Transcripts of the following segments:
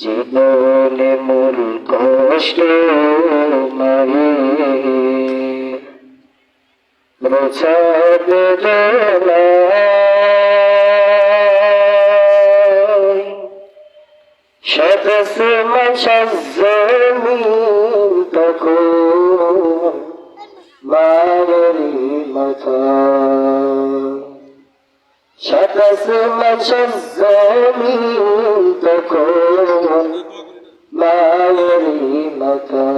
জীবনে মূল কষ্ট মায়ে শত সময় তখন। সময় সজ্জমি তখন মায়েরি মাথা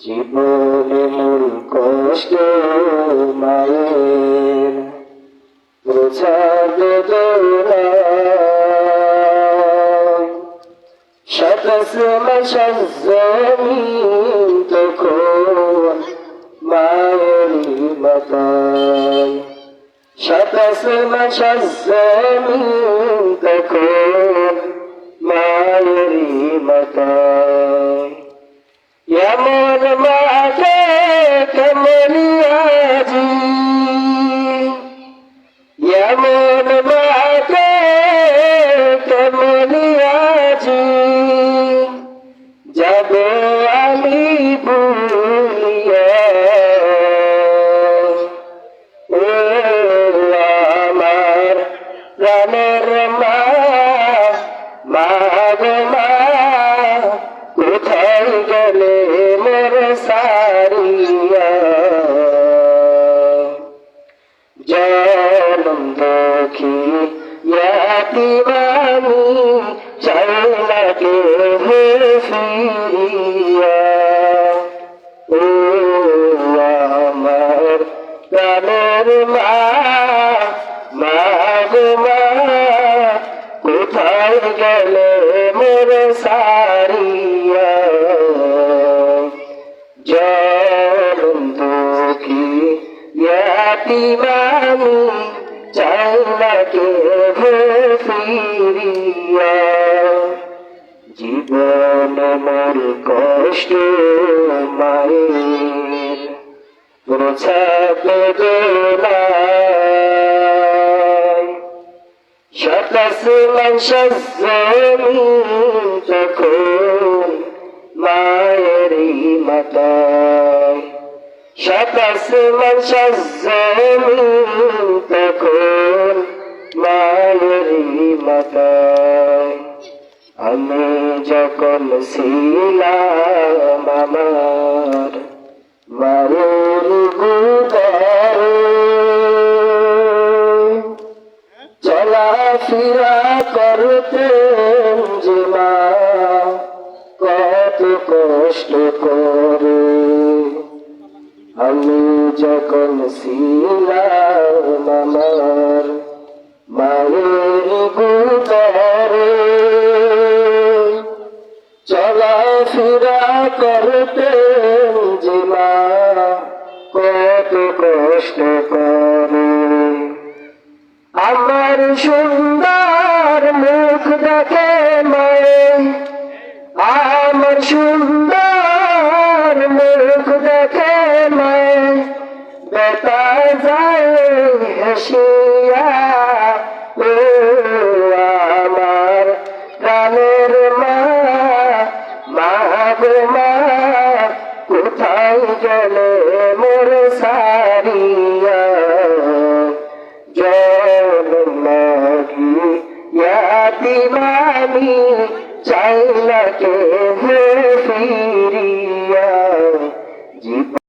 জীবনে মূল কষ্ট মায়ের। বোঝা বেদনা শত সময় সজ্জমি শত সময় সজ্জমি তখন মায়েরি মাতায় এমন মাকে গো মা কোথায় গেলে মোর সারিয়া? জনম দেখি সারিয়া জনম দুঃখী ইয়াতিমানি চাই লাগে হে ফিরিয়া। জীবন মোর কষ্ট মায়ের প্রছাপে দোলায় তখন মায়েরি শতাস মঞ্চমি তখন মায়েরি মাতায়। আমি যখন ছিলাম আমার চলাফেরা করতে যে মা কত কষ্ট করে। আমি যখন ছিলাম আমার মায়ের গুদারে, চলাফেরা করতে যে মা কত কষ্ট করে। আমার সুন্দর মুখ দেখে মায়ে। আমার সুন্দর মুখ দেখে মায়ে। বেতা যায় হেসিয়া, ও আমার প্রাণের মা। মা, কোথায় গেলে? ফাতিমানি চাইলা কে ফিরিয়া।